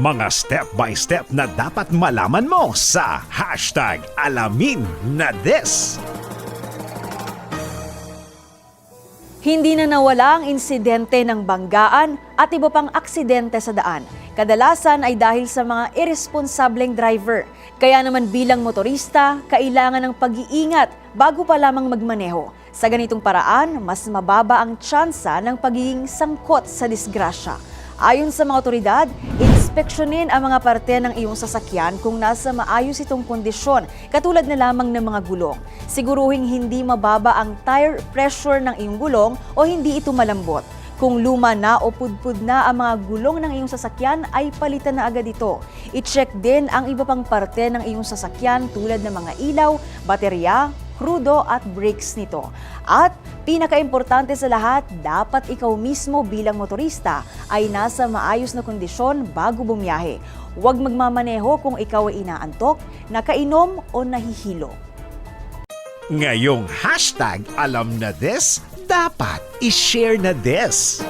Mga step-by-step na dapat malaman mo sa hashtag alamin na this. Hindi na nawala ang insidente ng banggaan at iba pang aksidente sa daan. Kadalasan ay dahil sa mga irresponsableng driver. Kaya naman bilang motorista, kailangan ng pag-iingat bago pa lamang magmaneho. Sa ganitong paraan, mas mababa ang tsansa ng pagiging sangkot sa disgrasya. Ayon sa mga otoridad, inspeksyonin ang mga parte ng iyong sasakyan kung nasa maayos itong kondisyon, katulad na lamang ng mga gulong. Siguruhing hindi mababa ang tire pressure ng iyong gulong o hindi ito malambot. Kung luma na o pudpud na ang mga gulong ng iyong sasakyan, ay palitan na agad ito. I-check din ang iba pang parte ng iyong sasakyan tulad ng mga ilaw, baterya, krudo at brakes nito. At pinakaimportante sa lahat, dapat ikaw mismo bilang motorista ay nasa maayos na kondisyon bago bumiyahe. Huwag magmamaneho kung ikaw ay inaantok, nakainom o nahihilo. Ngayong hashtag alam na this, dapat i-share na this.